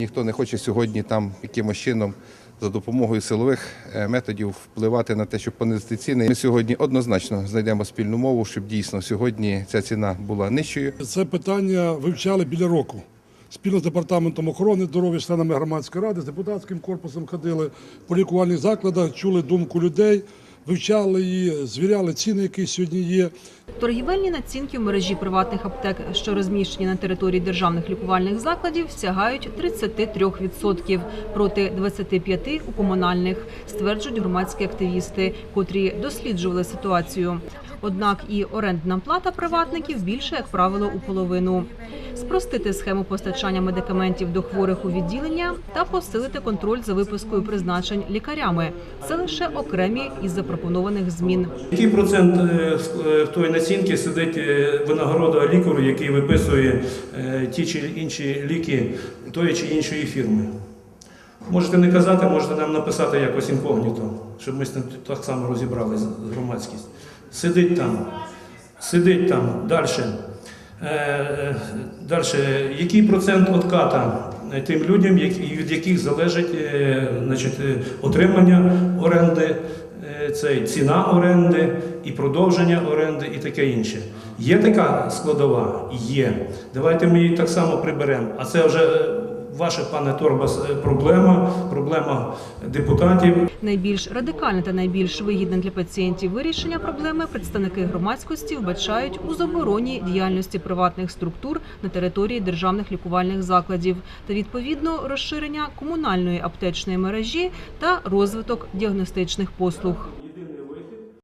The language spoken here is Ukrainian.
Ніхто не хоче сьогодні там якимось чином за допомогою силових е, методів впливати на те, щоб понизити ціни. Ми сьогодні однозначно знайдемо спільну мову, щоб дійсно сьогодні ця ціна була нижчою. Це питання вивчали біля року. Спільно з департаментом охорони здоров'я, членами громадської ради, з депутатським корпусом ходили по лікувальних закладах, чули думку людей, вивчали її, звіряли ціни, які сьогодні є. Торгівельні націнки в мережі приватних аптек, що розміщені на території державних лікувальних закладів, сягають 33% проти 25% у комунальних, стверджують громадські активісти, котрі досліджували ситуацію. Однак і орендна плата приватників більше, як правило, у половину. Спростити схему постачання медикаментів до хворих у відділення та посилити контроль за випискою призначень лікарями. Це лише окремі із запропонованих змін. Який процент е, е, в той націнки сидить е, винагорода лікарю, який виписує ті чи інші ліки тої чи іншої фірми? Можете не казати, можете нам написати якось інкогніто, щоб ми з цим так само розібрали з з громадськість. Сидить там, сидить там, далі. Далі, який процент отката тим людям, від яких залежить е, значить, е, отримання оренди, е, цей, ціна оренди і продовження оренди і таке інше. Є така складова? Є. Давайте ми її так само приберемо. А це вже е, ваша, пане Торбас, е, проблема, проблема депутатів. Найбільш радикальне та найбільш вигідне для пацієнтів вирішення проблеми представники громадськості вбачають у забороні діяльності приватних структур на території державних лікувальних закладів та відповідно розширення комунальної аптечної мережі та розвиток діагностичних послуг.